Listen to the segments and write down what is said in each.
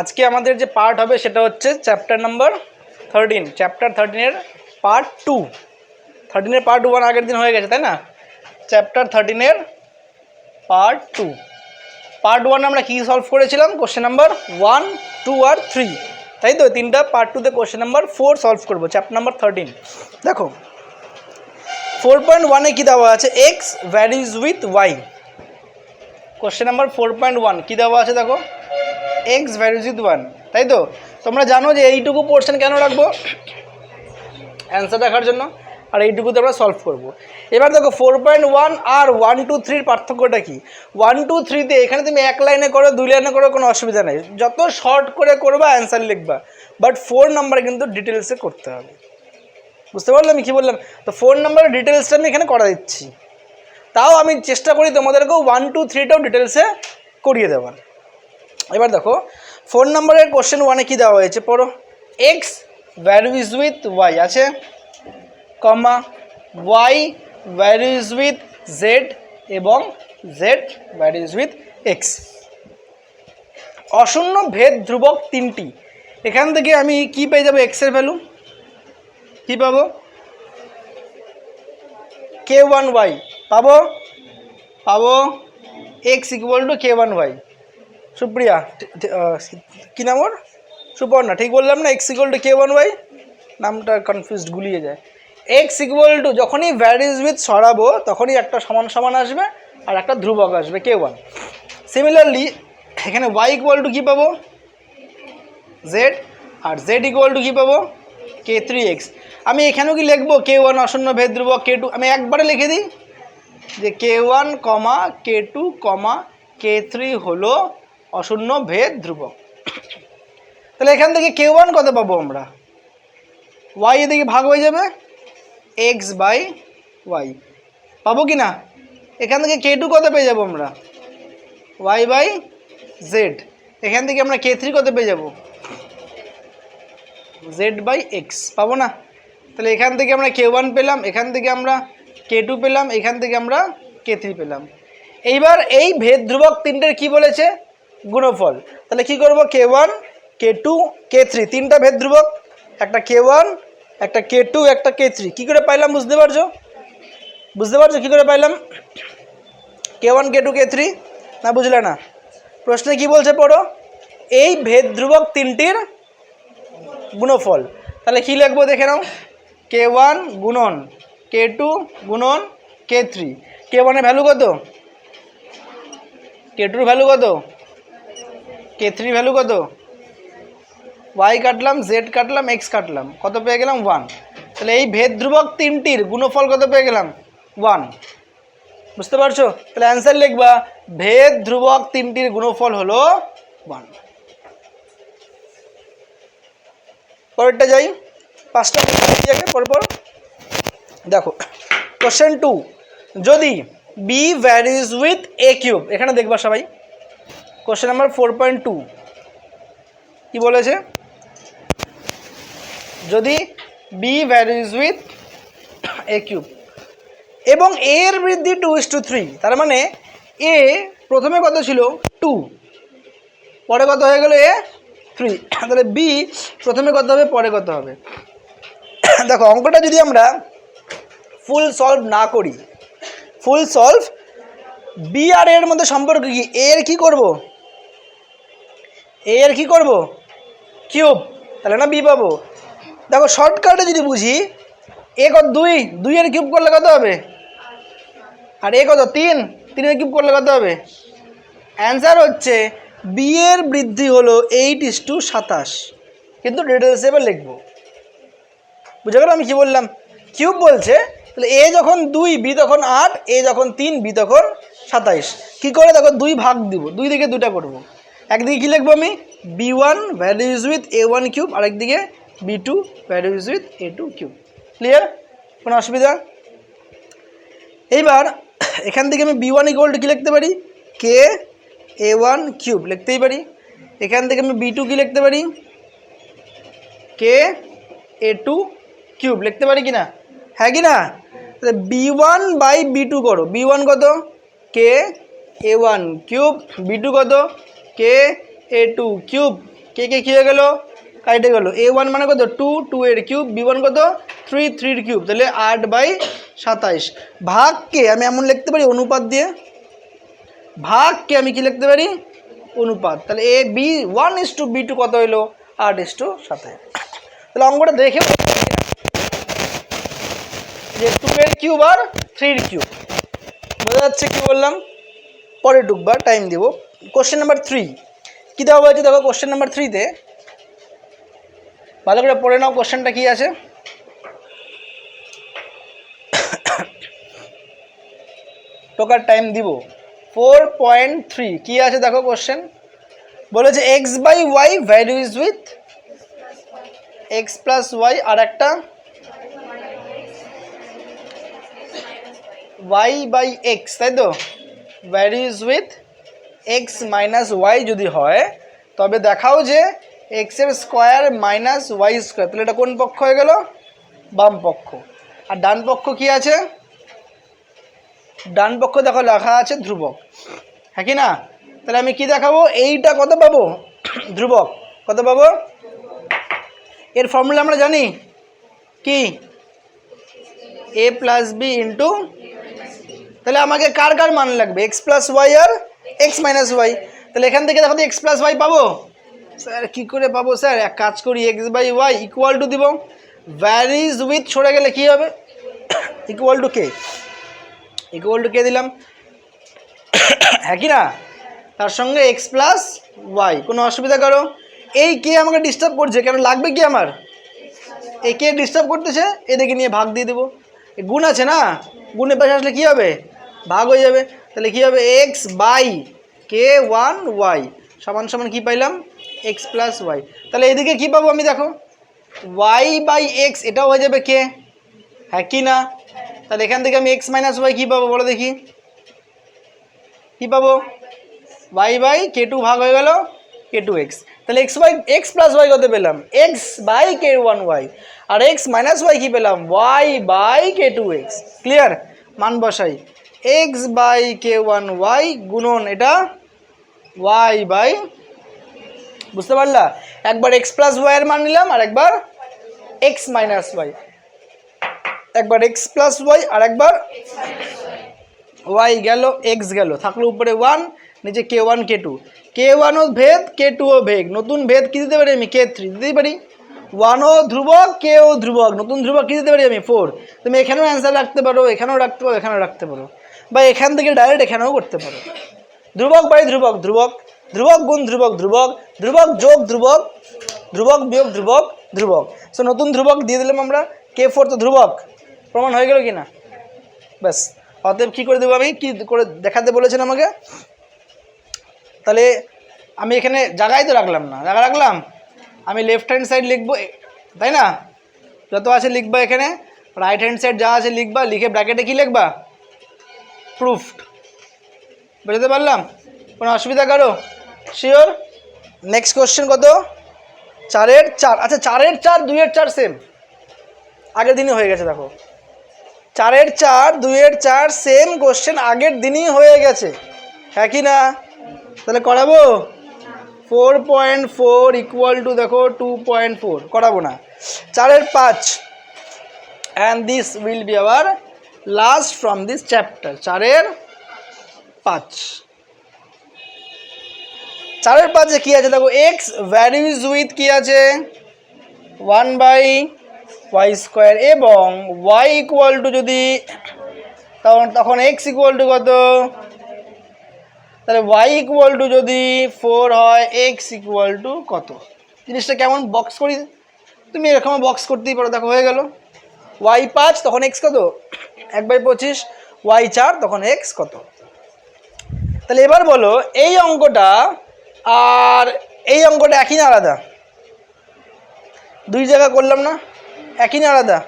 আজকে আমাদের যে পার্ট হবে সেটা হচ্ছে চ্যাপ্টার নাম্বার থার্টিন চ্যাপ্টার থার্টিনের পার্ট টু থার্টিনের পার্ট ওয়ান আগের দিন হয়ে গেছে, তাই না? চ্যাপ্টার থার্টিনের পার্ট টু পার্ট ওয়ান আমরা কী সলভ করেছিলাম? কোশ্চেন নাম্বার ওয়ান টু আর থ্রি তাই তো? তিনটা পার্ট টুতে কোশ্চেন নাম্বার ফোর সলভ করব। চ্যাপ্টার নাম্বার থার্টিন দেখো ফোর পয়েন্ট ওয়ানে কী দেওয়া আছে? X varies with y question number four point one কী দেওয়া আছে দেখো? এক্স উইথ ওয়ান তাই তো? তোমরা জানো যে এইটুকু পোর্শন কেন রাখব? অ্যান্সার দেখার জন্য। আর এইটুকুতে আমরা সলভ করব। এবার দেখো ফোর পয়েন্ট ওয়ান আর ওয়ান টু থ্রির পার্থক্যটা কি? ওয়ান টু থ্রিতে এখানে তুমি এক লাইনে করো, দুই লাইনে করো, কোনো অসুবিধা নেই। যত শর্ট করে করবা অ্যান্সার লিখবা। বাট ফোর নাম্বারে কিন্তু ডিটেলসে করতে হবে। বুঝতে পারলাম আমি কী বললাম? তো ফোর নাম্বারের ডিটেলসটা আমি এখানে করা দিচ্ছি। তাও আমি চেষ্টা করি তোমাদেরকেও ওয়ান টু থ্রিটাও ডিটেলসে করিয়ে দেওয়ার। এবার দেখো, ফোন নাম্বারের কোশ্চেন ওয়ানে কী দেওয়া হয়েছে? পড়ো। X value is with y আছে? Comma y value is with z এবং z value is with x অশূন্য ভেদ ধ্রুবক তিনটি। এখান থেকে আমি কি পেয়ে যাব এক্সের ভ্যালু কী পাবো? কে ওয়ান ওয়াই পাবো? পাবো X equal to K one Y Supriya কী নাম ওর? সুপর্ণা ঠিক বললাম না X equal to K one Y নামটা কনফিউজড গুলিয়ে যায়। এক্স ইকুয়াল টু যখনই ভ্যারিজ উইথ সরাবো, তখনই একটা সমান সমান আসবে আর একটা ধ্রুবক আসবে কে ওয়ান সিমিলারলি এখানে ওয়াই ইকুয়াল টু কী পাবো? জেড আর জেড ইকুয়াল টু কী পাবো? কে থ্রি এক্স আমি এখানেও কি লিখব? কে ওয়ান অশূন্য ভেদ ধ্রুবক কে টু আমি একবারে লিখে দিই যে k one comma k two comma k three হলো অশূন্য ভেদ ধ্রুবক। তাহলে এখান থেকে কে ওয়ান কত পাবো আমরা? ওয়াই এদিকে ভাগ হয়ে যাবে? এক্স বাই ওয়াই পাবো কি না এখান থেকে কে টু কত পেয়ে যাব আমরা? ওয়াই বাই জেড এখান থেকে আমরা কে থ্রি কত পেয়ে যাব? জেড বাই এক্স পাবো না? তাহলে এখান থেকে আমরা কে ওয়ান পেলাম, এখান থেকে আমরা কে টু পেলাম, এখান থেকে আমরা কে থ্রি পেলাম। এইবার এই ভেদ ধ্রুবক তিনটের কি বলেছে? গুণফল। তাহলে কি করব? K one, k two, k three. তিনটা ভেদ ধ্রুবক, একটা কে ওয়ান, একটা কে টু, একটা কে থ্রি। কী করে পাইলাম? বুঝতে পারছ? বুঝতে পারছ কী করে পাইলাম? K one, k two, k three? না, বুঝলে না। প্রশ্নে কি বলছে পড়ো? এই ভেদ ধ্রুবক তিনটির গুণফল। তাহলে কী লিখব? দেখে নাও। কে ওয়ান গুণন, কে টু গুণন, কে থ্রি। কে ওয়ানের ভ্যালু কত? কে টুর ভ্যালু কত? কে থ্রি ভ্যালু কত? ওয়াই কাটলাম জেড কাটলাম এক্স কাটলাম। কত পেয়ে গেলাম? ওয়ান তাহলে এই ভেদ ধ্রুবক তিনটির গুণফল কত পেয়ে গেলাম? ওয়ান বুঝতে পারছ? তাহলে অ্যান্সার লিখবা, ভেদ ধ্রুবক তিনটির গুণফল হলো ওয়ান পরেরটা যাই। পাঁচটা পরপর। দেখো কোশ্চেন টু যদি b varies with a cube এখানে দেখবা সবাই। Question number four point two কী বলেছে? যদি b varies with a cube এবং এ এর বৃদ্ধি টু ইস টু থ্রি তার মানে এ প্রথমে কত ছিল? টু পরে কত হয়ে গেল? এ থ্রি তাহলে বি প্রথমে কত হবে? পরে কত হবে? দেখো, অঙ্কটা যদি আমরা ফুল সলভ না করি ফুল সলভ বি আর এর মধ্যে সম্পর্ক কি? এর কী করব? এ এর কী করব? কিউব। তাহলে না বি পাবো? দেখো শর্টকাটে যদি বুঝি, এ কত দুই দুইয়ের কিউব করলে কত হবে? আর এ কত তিন তিনের কিউব করলে কত হবে? অ্যান্সার হচ্ছে, বি এর বৃদ্ধি হলো এইট ইস টু সাতাশ। কিন্তু ডিটেলস এবার লিখব। বুঝে গেল আমি কী বললাম? কিউব বলছে, তাহলে এ যখন দুই, বি তখন আট, এ যখন তিন, বি তখন সাতাইশ। কী করে? দেখো, দুই ভাগ দিব, দুই দিকে দুটা করব। একদিকে কী লিখব আমি? B one values with a one cube আরেকদিকে b two values with a two cube clear কোনো অসুবিধা? এইবার এখান থেকে আমি বি ওয়ান ইকুয়াল টু কী লিখতে পারি? কে এ ওয়ান কিউব লিখতেই পারি। এখান থেকে আমি বি টু কী লিখতে পারি? কে এ টু কিউব লিখতে পারি কি না হ্যাঁ কি না b one by b two করো। বি ওয়ান কত? K a one cube b two কত? কে এ টু কিউব কে কে কী হয়ে গেলো? কাইটে গেলো। এ ওয়ান মানে কত? টু টু এর কিউব বি ওয়ান কত? থ্রি থ্রির কিউব তাহলে আট বাই সাতাইশ। ভাগকে আমি এমন লিখতে পারি অনুপাত দিয়ে? ভাগকে আমি কি লিখতে পারি? অনুপাত। তাহলে a b one is two b two কত হইল? আট ইস টু সাতাইশ। তাহলে অঙ্কটা দেখে? যে টু এর কিউব আর থ্রির কিউব বোঝা যাচ্ছে কি বললাম? পরে ঢুকবার টাইম দেবো। কোশ্চেন নাম্বার থ্রি কী দেওয়া হয়েছে দেখো কোশ্চেন নাম্বার থ্রিতে ভালো করে পড়ে নাও কোশ্চেনটা কী আছে? টোকার টাইম দিব। ফোর পয়েন্ট থ্রি কী আছে দেখো কোশ্চেন বলেছে x by y value is with x plus y আর একটা ওয়াই বাই এক্স তাই তো? Varies with x minus y যদি হয়, তবে দেখাও যে এক্সের স্কোয়ার মাইনাস ওয়াই স্কোয়ার তাহলে এটা কোন পক্ষ হয়ে গেল? বাম পক্ষ। আর ডান পক্ষ কি আছে? ডান পক্ষ দেখো লেখা আছে ধ্রুবক। হ্যাঁ কি না? তাহলে আমি কি দেখাবো? এইটা কত পাবো? ধ্রুবক। কত পাবো? এর ফর্মুলা আমরা জানি কি? এ প্লাস বি ইন্টু তাহলে আমাকে কার কার মান লাগবে? এক্স প্লাস ওয়াই আর এক্স মাইনাস ওয়াই তাহলে এখান থেকে দেখো তো এক্স প্লাস ওয়াই পাবো? স্যার, কী করে পাবো স্যার? এক কাজ করি x by y equal to দিব। ভ্যারিজ উইথ সরে গেলে কী হবে? Equal to k equal to k দিলাম। হ্যাঁ কি না? তার সঙ্গে এক্স প্লাস ওয়াই কোনো অসুবিধা করো। এই কে আমাকে ডিস্টার্ব করছে, কেন লাগবে কি আমার? এই কে ডিস্টার্ব করতেছে এদেরকে নিয়ে ভাগ দিয়ে দেবো। এ গুণ আছে না? গুণের পাশে আসলে কী হবে? ভাগ হয়ে যাবে। তাহলে কী হবে? X by k one y সমান সমান কী পাইলাম? এক্স প্লাস ওয়াই তাহলে এদিকে কী পাবো আমি দেখো? ওয়াই বাই এক্স এটাও হয়ে যাবে কে হ্যাঁ কি না? তাহলে এখান থেকে আমি এক্স মাইনাস ওয়াই কী পাবো বলো দেখি? কী পাবো? ওয়াই বাই কে টু ভাগ হয়ে গেল কে টু এক্স তাহলে x y x plus y কত পেলাম? X by k one y R x minus Y কী পেলাম? Y by k two x clear মান বসাই। X by k one y গুণন এটা ওয়াই বাই বুঝতে পারলা? একবার এক্স প্লাস ওয়াইয়ের মান নিলাম, আর একবার এক্স মাইনাস ওয়াই একবার এক্স প্লাস ওয়াই আর একবার ওয়াই গেল এক্স গেল। থাকল উপরে ওয়ান নিচে কে ওয়ান কে টু কে ওয়ানও ভেদ কে টুও ভেদ। নতুন ভেদ কী দিতে পারি আমি? কে থ্রি দিতেই পারি। ওয়ানও ধ্রুবক কে ও ধ্রুবক। নতুন ধ্রুবক কী দিতে পারি আমি? ফোর তুমি এখানেও অ্যান্সার রাখতে পারো, এখানেও রাখতে পারো, এখানেও রাখতে পারো। বা এখান থেকে ডাইরেক্ট এখানেও করতে পারো। ধ্রুবক বাই ধ্রুবক ধ্রুবক ধ্রুবক গুণ ধ্রুবক ধ্রুবক ধ্রুবক যোগ ধ্রুবক ধ্রুবক বিয়োগ ধ্রুবক ধ্রুবক। সো নতুন ধ্রুবক দিয়ে দিলাম আমরা কে ফোর তো ধ্রুবক। প্রমাণ হয়ে গেল কি না ব্যাস, অতএব কী করে দেবো আমি? কী করে দেখাতে বলেছেন আমাকে? তাহলে আমি এখানে জায়গায় তো রাখলাম না। জায়গা রাখলাম। আমি লেফট হ্যান্ড সাইড লিখব তাই না? যত আছে লিখবা এখানে রাইট হ্যান্ড সাইড যা আছে লিখবা, লিখে ব্র্যাকেটে কী লিখবা? প্রুফড বুঝতে পারলাম? কোনো অসুবিধা কারও? শিওর নেক্সট কোশ্চেন কত? চারের চার। আচ্ছা চারের চার, দুইয়ের চার সেম আগের দিনই হয়ে গেছে, দেখো। চারের চার, দুইয়ের চার সেম কোশ্চেন আগের দিনই হয়ে গেছে। হ্যাঁ কি না? তাহলে করাবো? Four point four equal to দেখো টু পয়েন্ট ফোর করাবো না। চারের পাঁচ। And this will be our last from this chapter চারের পাঁচ। চারের পাঁচে কী আছে? দেখো এক্স ভ্যারিজ উইথ কী আছে? ওয়ান বাই ওয়াই স্কোয়ার এবং ওয়াই ইকুয়াল টু যদি তখন তখন এক্স ইকুয়াল টু কত? তাহলে ওয়াই ইকুয়াল টু যদি ফোর হয় এক্স ইকুয়াল টু কত? জিনিসটা কেমন বক্স করি? তুমি এরকম বক্স করতেই পারো, দেখো, হয়ে গেল। ওয়াই পাঁচ, তখন এক্স কত? এক বাই পঁচিশ ওয়াই চার, তখন এক্স কত? তাহলে এবার বলো, এই অঙ্কটা আর এই অঙ্কটা একই না আলাদা? দুই জায়গা করলাম না? একই না আলাদা?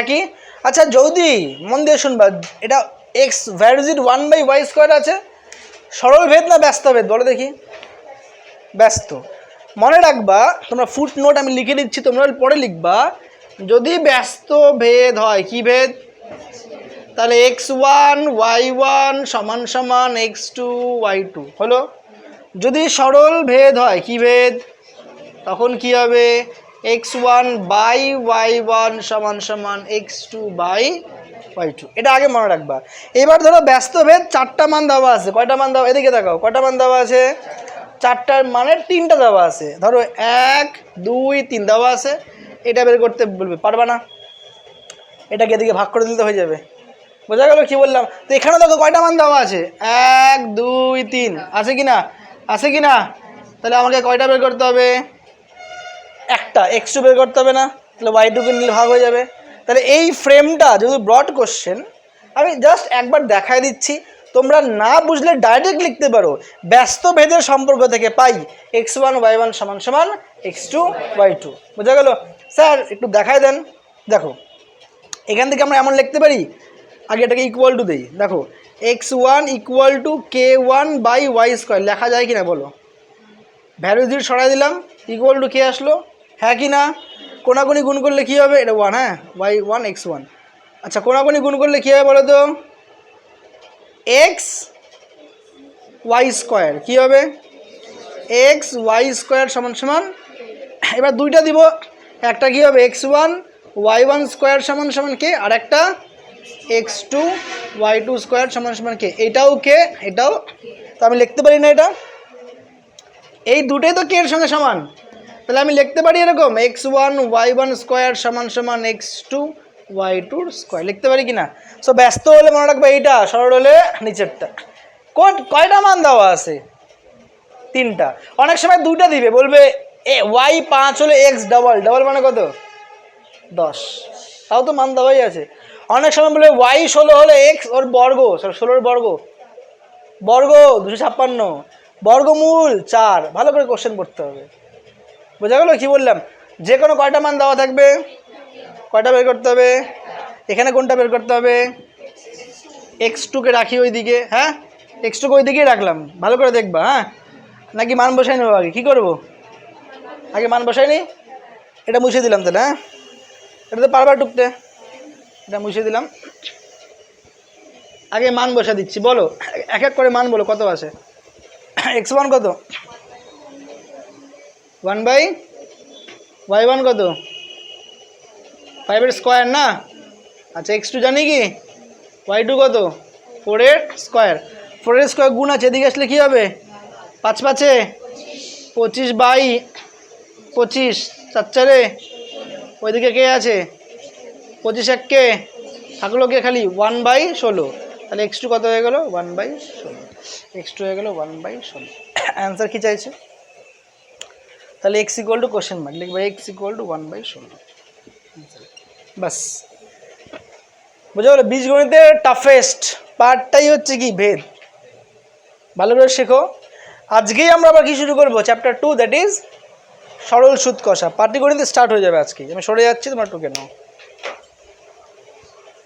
একই? আচ্ছা যদি মন দিয়ে শুনবা, এটা x varies with one by y square আছে, সরল ভেদ না ব্যস্ত ভেদ? বলো দেখি। ব্যস্ত। মনে রাখবা, তোমরা ফুট নোট আমি লিখে দিচ্ছি, তোমরা পরে লিখবা। যদি ব্যস্ত ভেদ হয়, কি ভেদ? তাহলে এক্স ওয়ান ওয়াই ওয়ান সমান সমান এক্স টু ওয়াই টু হলো? যদি সরল ভেদ হয়, কি ভেদ? তখন কি হবে? X one by y one সমান সমান x two by y two এটা আগে মনে রাখবা। এবার ধরো ব্যস্ত ভেদ, চারটা মান দেওয়া আছে। কয়টা মান দেওয়া? এদিকে দেখাও, কয়টা মান দেওয়া আছে? চারটার মানে তিনটা দেওয়া আছে। ধরো এক, দুই, তিন দেওয়া আছে। এটা বের করতে বলবে, পারবা না। এটাকে এদিকে ভাগ করে দিতে হয়ে যাবে। বোঝা গেল কি বললাম? তো এখানে দেখো কয়টা মান দেওয়া আছে? এক, দুই, তিন। আছে কি না? আছে কি না? তাহলে আমাকে কয়টা বের করতে হবে? একটা। এক্স টু বের করতে হবে না। তাহলে ওয়াই টুকে নিলে ভাগ হয়ে যাবে। তাহলে এই ফ্রেমটা যেহেতু ব্রড কোশ্চেন আমি জাস্ট একবার দেখাই দিচ্ছি। তোমরা না বুঝলে ডাইরেক্ট লিখতে পারো। ব্যস্ত ভেদের সম্পর্ক থেকে পাই। এক্স ওয়ান ওয়াই ওয়ান সমান সমান এক্স টু ওয়াই টু বোঝা গেল? স্যার, একটু দেখাই দেন। দেখো, এখান থেকে আমরা এমন লিখতে পারি, আগে এটাকে ইকুয়াল টু দিই। দেখো x one equal to k one by y square লেখা যায় কি না বলো? ভ্যালু জিরো সরাই দিলাম ইকুয়াল টু কে আসলো? হ্যাঁ কি না? কোনাকুনি গুণ করলে কী হবে? এটা ওয়ান হ্যাঁ? ওয়াই ওয়ান এক্স ওয়ান আচ্ছা কোনাকুনি গুণ করলে কী হবে বলো তো? এক্স ওয়াই স্কোয়ার কী হবে? এক্স ওয়াই স্কোয়ার সমান সমান, এবার দুইটা দিব। একটা কী হবে? X one y one square সমান সমান কে? আর একটা x two y two square সমান সমান কে? এটাও কে? এটাও? তো আমি লিখতে পারি না এটা। এই দুটোই তো কে এর সঙ্গে সমান? তাহলে আমি লিখতে পারি এরকম x one y one square সমান সমান এক্স টু ওয়াই টুর স্কোয়ার লিখতে পারি কি না সো ব্যস্ত হলে মনে রাখবে এইটা, সরল হলে নিচেরটা। কয়টা মান দেওয়া আছে? তিনটা। অনেক সময় দুইটা দিবে, বলবে এ ওয়াই পাঁচ হলে এক্স ডাবল ডাবল মানে কত? দশ। তাও তো মান দেওয়াই আছে। অনেক সময় বলে ওয়াই ষোলো হলে এক্স ওর বর্গ ষোলোর বর্গ। বর্গ দুশো ছাপ্পান্ন। বর্গমূল চার। ভালো করে কোশ্চেন করতে হবে। বোঝা গেলো কী বললাম? যে কোনো কয়টা মান দেওয়া থাকবে? কয়টা বের করতে হবে? এখানে কোনটা বের করতে হবে? এক্স টুকে রাখি ওই দিকে হ্যাঁ? এক্স টুকে ওই দিকেই রাখলাম। ভালো করে দেখবা হ্যাঁ? নাকি মান বসাই নেব আগে? কী করব? আগে মান বসাই নি এটা মুছে দিলাম তাহলে হ্যাঁ? এটা তো পারবার টুকতে এটা মুছে দিলাম। আগে মান বসা দিচ্ছি, বলো। এক এক করে মান বলো, কত আছে? এক্স ওয়ান কত? ওয়ান বাই ওয়াই ওয়ান কত? ফাইভের স্কোয়ার না? আচ্ছা এক্স টু জানি কি? ওয়াই টু কত? ফোরের স্কোয়ার ফোরের স্কোয়ার গুণ আছে, এদিকে আসলে কী হবে? পাঁচ পাঁচে? পঁচিশ বাই পঁচিশ চার চারে ওইদিকে কে আছে? পঁচিশ এক কে? থাকল কে খালি? ওয়ান বাই ষোলো। তাহলে এক্স টু কত হয়ে গেলো? ওয়ান বাই ষোলো। এক্স টু হয়ে গেলো ওয়ান বাই ষোলো। অ্যান্সার কী চাইছে? তাহলে x equal to question mark লিখবে x equal to one by ষোলো। বাস বুঝা গেলো বীজগণিতের টাফেস্ট পার্টটাই হচ্ছে কি? ভেদ। ভালো করে শেখো। আজকেই আমরা আবার কি শুরু করব? চ্যাপ্টার টু দ্যাট ইজ সরল সুদ কষা। পাটিগণিতে স্টার্ট হয়ে যাবে আজকে। আমি সরে যাচ্ছি তোমার টুকে নাও।